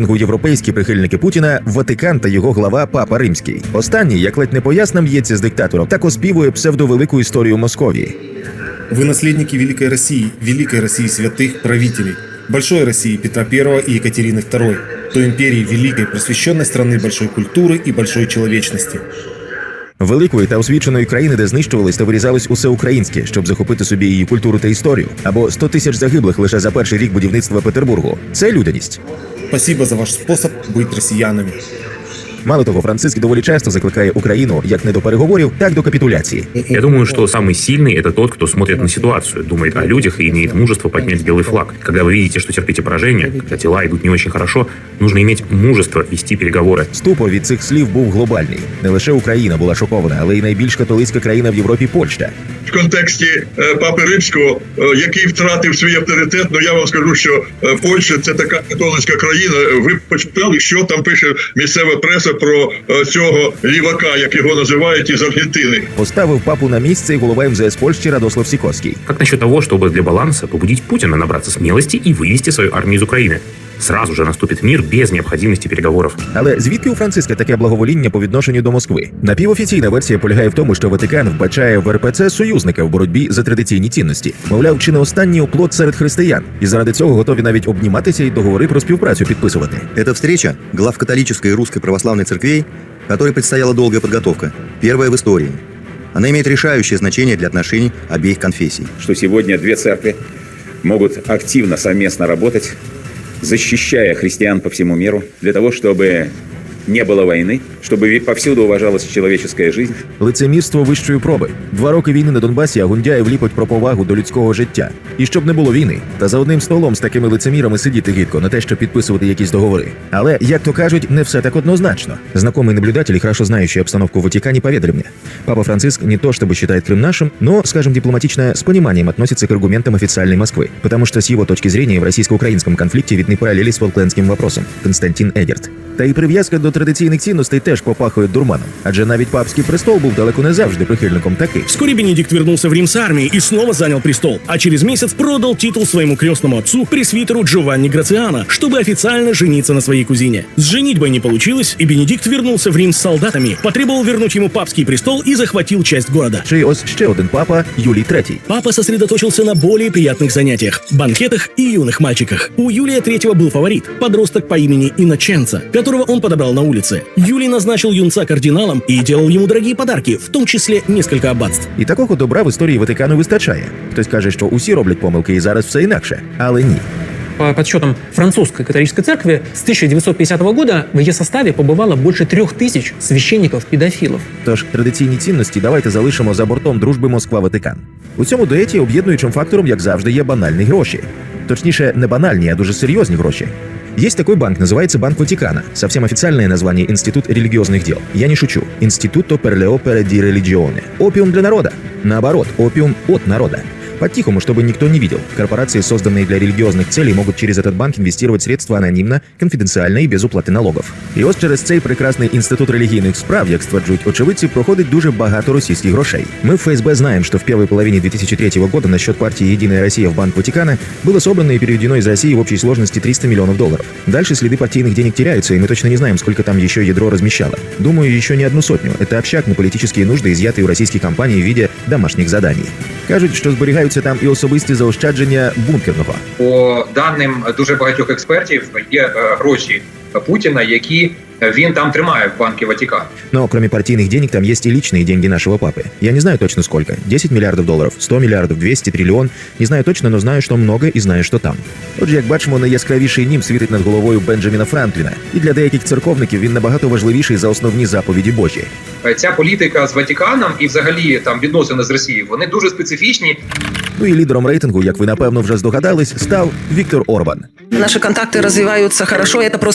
рейтингу європейські прихильники Путіна Ватикан та його глава Папа Римський. Останній, як ледь не поясним, б'ється з диктатором, так оспівує псевдовелику історію Московії. Вы наследники Великой России, Великой России святых правителей, Большой России Петра I и Екатерины II, той империи великой просвещенной страны большой культуры и большой человечности. Великої та освіченої країни, де знищувались та вирізались усе українське, щоб захопити собі її культуру та історію, або 100 тисяч загиблих лише за перший рік будівництва Петербургу. Це людяність. Спасибо за ваш способ быть россиянами. Мало того, Франциск доволі часто закликає Україну як не до переговорів, так до капітуляції. Я думаю, что самый сильный это тот, кто смотрит на ситуацию, думает о людях и имеет мужество поднять белый флаг. Когда вы видите, что терпите поражение, когда дела идут не очень хорошо, нужно иметь мужество вести переговоры. Ступор від цих слів був глобальний. Не лише Україна була шокована, але й найбільш католицька країна в Європі Польща. в контексті е, папи римського, е, який втратив свій авторитет. Ну я вам скажу, що е, Польща це така католицька країна. Ви почитали, що там пише місцева преса про е, цього лівака, як його називають із Аргентини. Поставив папу на місце і голова МЗС Польщі Радослав Сікорський. Как насчет того, чтобы для баланса побудить Путина набраться смелости и вывести свою армию из Украины? Сразу же наступит мир без необходимости переговоров. Але звідки у Франциска таке благовоління по відношенню до Москви? Напівофіційна версія полягає в тому, що Ватикан вбачає в РПЦ союзника в боротьбі за традиційні цінності. Мовляв, чи не останній оплот серед християн, і заради цього готові навіть обніматися і договори про співпрацю підписувати. Эта встреча глав католической и русской православной церквей, которой предстояла долгая подготовка, первая в истории. Она имеет решающее значение для отношений обеих конфессий. что сегодня две церкви могут активно совместно работать, защищая христиан по всему миру, для того, чтобы не было войны, чтобы ве- повсюду уважалась человеческая жизнь. Лицемірство вищої проби. Два роки війни на Донбасі, а Гундяєв ліпить про повагу до людського життя. І щоб не було війни, та за одним столом з такими лицемірами сидіти гидко, не те, щоб підписувати якісь договори. Але, як то кажуть, не все так однозначно. Знакомый наблюдатель, хорошо знающий обстановку в Ватикане, поведали мне. Папа Франциск не то чтобы считает Крым нашим, но, скажем дипломатично, с пониманием относится к аргументам официальной Москвы. Потому что с его точки зрения в российско-украинском конфликте видны параллели с фолклендским вопросом. Константин Егерт. Та й прив'язка до традиційних цінностей теж попахує дурманом, адже навіть папський престол був далеко не завжди прихильником таких. Вскоре Бенедикт вернулся в Рим с армией и снова занял престол, а через месяц продал титул своему крестному отцу, пресвитеру Джованни Грациано, чтобы официально жениться на своей кузине. С женитьбой не получилось, и Бенедикт вернулся в Рим с солдатами, потребовал вернуть ему папский престол и захватил часть города. Чи ось ще один папа Юлій III. Папа сосредоточился на более приятных занятиях – банкетах и юных мальчиках. У Юлия III был фаворит – подросток по имени Иноченца, которого он подобрал на улице. Юлий назначил юнца кардиналом и делал ему дорогие подарки, в том числе несколько аббатств. І такого добра в історії Ватикану вистачає. Хтось каже, що усі роблять помилки і зараз все інакше. Але ні. По подсчетам французской католической церкви, с 1950 года в ее составе побывало больше трех тысяч священников-педофилов. Тож традиційні цінності давайте залишимо за бортом дружби Москва-Ватикан. У цьому дуеті об'єднуючим фактором, як завжди, є банальні гроші. Точніше, не банальні, а дуже серьезные гроши. Есть такой банк, называется Банк Ватикана. Совсем официальное название Институт религиозных дел. Я не шучу. Институто opere di religione. Опиум для народа. Наоборот, опиум от народа. По-тихому, чтобы никто не видел. Корпорации, созданные для религиозных целей, могут через этот банк инвестировать средства анонимно, конфиденциально і без уплати налогов. І ось через цей прекрасний інститут релігійних справ, як стверджують очевидці, проходить дуже багато російських грошей. Мы в ФСБ знаем, что в первой половине 2003 года на счет партии «Единая Россия» в Банк Ватикана было собрано и переведено из России в общей сложности 300 миллионов долларов. Дальше следы партийных денег теряются, и мы точно не знаем, сколько там еще ядро размещало. Думаю, еще не одну сотню. Это общак на политические нужды, изъятые у российских компаний в виде домашних заданий. Кажуть, що зберігаються там і особисті заощадження бункерного. По даним дуже багатьох експертів, є е, гроші Путіна, які він там тримає в банку Ватикан. Но кроме партийных денег там есть и личные деньги нашего папы. Я не знаю точно сколько. 10 миллиардов долларов, 100 миллиардов, 200, триллион. Не знаю точно, но знаю, що много і знаю, що там. Отже, як бачимо, найяскравіший нім світить над головою Бенджаміна Франкліна. І для деяких церковників він набагато важливіший за основні заповіді Божі. Е, Ця політика з Ватиканом і взагалі там відносини з Росією, вони дуже специфічні. Ну і лідером рейтингу, як ви напевно вже здогадались, став Віктор Орбан. Наши контакты развиваются хорошо, это просто